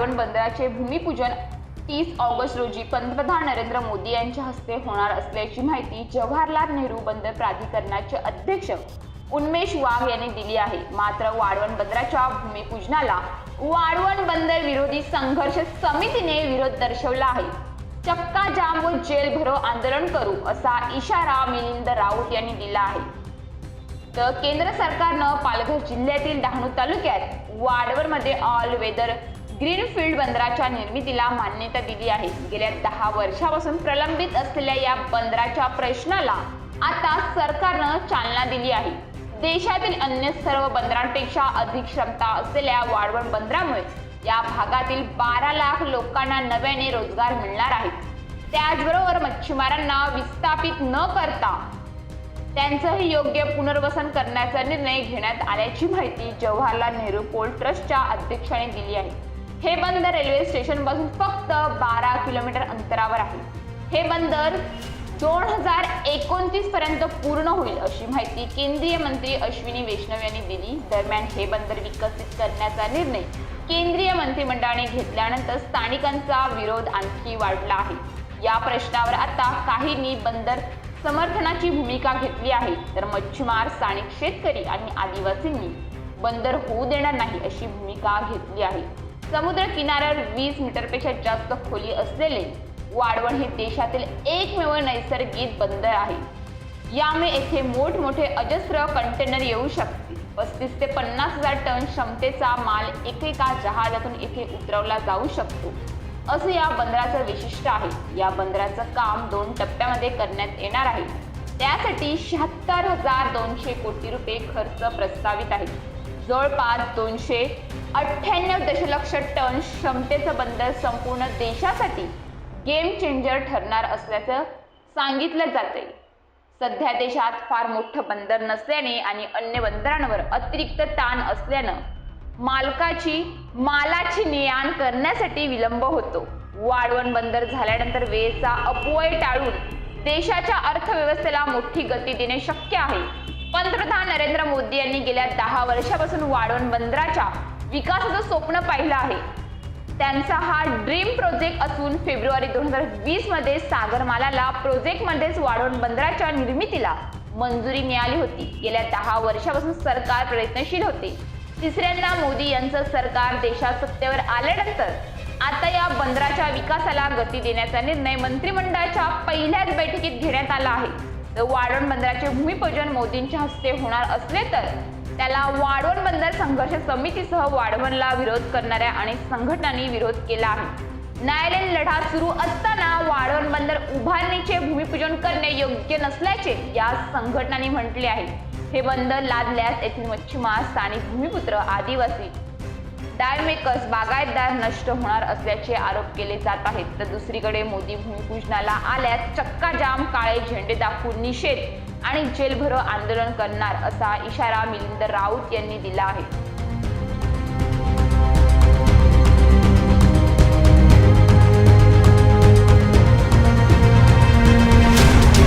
मालवण बंदराचे भूमिपूजन तीस ऑगस्ट रोजी पंतप्रधान नरेंद्र मोदी यांच्या हस्ते होणार असल्याची माहिती जवाहरलाल नेहरू बंदर प्राधिकरणाचे अध्यक्ष उन्मेष वाघ यांनी दिली आहे. मात्र वाढवण बंदराच्या भूमिपूजनाला वाढवण बंदर विरोधी संघर्ष समितीने विरोध दर्शवला आहे. चक्का जाम व जेल भरो आंदोलन करू असा इशारा मिलिंद राऊत यांनी दिला आहे. तर केंद्र सरकारनं पालघर जिल्ह्यातील डहाणू तालुक्यात वाडवरमध्ये ऑल वेदर ग्रीनफील्ड बंदराच्या निर्मितीला मान्यता दिली आहे. गेल्या दहा वर्षापासून प्रलंबित असलेल्या या बंदराच्या प्रश्नाला आता सरकारनं चालना दिली आहे. देशातील अन्य सर्व बंदरांपेक्षा अधिक क्षमता असलेल्या वाढवण बंदरामुळे या भागातील बारा लाख लोकांना नव्याने रोजगार मिळणार आहे. त्याचबरोबर मच्छीमारांना विस्थापित न करता त्यांचंही योग्य पुनर्वसन करण्याचा निर्णय घेण्यात आल्याची माहिती जवाहरलाल नेहरू पोर्ट ट्रस्टच्या अध्यक्षाने दिली आहे. हे बंदर रेल्वे स्टेशनपासून फक्त बारा किलोमीटर अंतरावर आहे. हे बंदर दोन हजार एकोणतीस पर्यंत पूर्ण होईल अशी माहिती केंद्रीय मंत्री अश्विनी वैष्णव यांनी दिली दरम्यान हे बंदर विकसित करण्याचा निर्णय केंद्रीय मंत्रिमंडळाने घेतल्यानंतर स्थानिकांचा विरोध आणखी वाढला आहे. या प्रश्नावर आता काहींनी बंदर समर्थनाची भूमिका घेतली आहे. तर मच्छीमार स्थानिक शेतकरी आणि आदिवासींनी बंदर होऊ देणार नाही अशी भूमिका घेतली आहे. समुद्र किनाऱ्यावर वीस मीटरपेक्षा जास्त खोली असलेले वाढवण हे देशातील एकमेव नैसर्गिक बंदर आहे. यामुळे येथे मोठमोठे अजस्र कंटेनर येऊ शकतील. पस्तीस ते पन्नास हजार टन क्षमतेचा माल एकेका जहाजातून येथे उतरवला जाऊ शकतो. असं या बंदराचं वैशिष्ट्य आहे. या बंदराचं काम दोन टप्प्यामध्ये करण्यात येणार आहे. त्यासाठी शहात्तर हजार दोनशे कोटी रुपये खर्च प्रस्तावित आहे. जवळपास दोनशे अठ्ठ्याण्णव दशलक्ष टन क्षमतेचं बंदर संपूर्ण देशासाठी गेम चेंजर ठरणार असल्याचं सांगितलं जातंय. सध्या देशात फार मोठं बंदर नसल्याने आणि अन्य बंदरांवर अतिरिक्त ताण असल्यानं मालकाची मालाची ने आण करण्यासाठी विलंब होतो. वाढवण बंदर झाल्यानंतर वेळेचा अपव्यय टाळून देशाच्या अर्थव्यवस्थेला मोठी गती देणे शक्य आहे. पंतप्रधान नरेंद्र मोदी यांनी गेल्या दहा वर्षापासून वाढवण बंदराच्या विकासाचं स्वप्न पाहिलं आहे. त्यांचा हा ड्रीम प्रोजेक्ट असून फेब्रुवारी दोन हजार वीसमध्ये सागरमालाला प्रोजेक्टमध्येच वाढवण बंदराच्या निर्मितीला मंजुरी मिळाली होती. गेल्या दहा वर्षापासून सरकार प्रयत्नशील होते. तिसऱ्यांदा मोदी यांचं सरकार देशात सत्तेवर आल्यानंतर आता या बंदराच्या विकासाला गती देण्याचा निर्णय मंत्रिमंडळाच्या पहिल्याच बैठकीत घेण्यात आला आहे. वाढवण बंदराचे भूमिपूजन मोदींच्या हस्ते होणार असले तर त्याला वाढवण बंदर संघर्ष समितीसह वाढवणला विरोध करणाऱ्या अनेक संघटनांनी विरोध केला आहे. न्यायालयीन लढा सुरू असताना वाढवण बंदर उभारणीचे भूमिपूजन करणे योग्य नसल्याचे या संघटनांनी म्हटले आहे. हे बंदर लादल्यास येथील मच्छीमार स्थानिक भूमिपुत्र आदिवासी डायमेकर्स बागायतदार नष्ट होणार असल्याचे आरोप केले जात आहेत. तर दुसरीकडे मोदी भूमिपूजनाला आल्यास चक्का जाम काळे झेंडे दाखवून निषेध आणि जेलभरो आंदोलन करणार असा इशारा मिलिंद राऊत यांनी दिला आहे.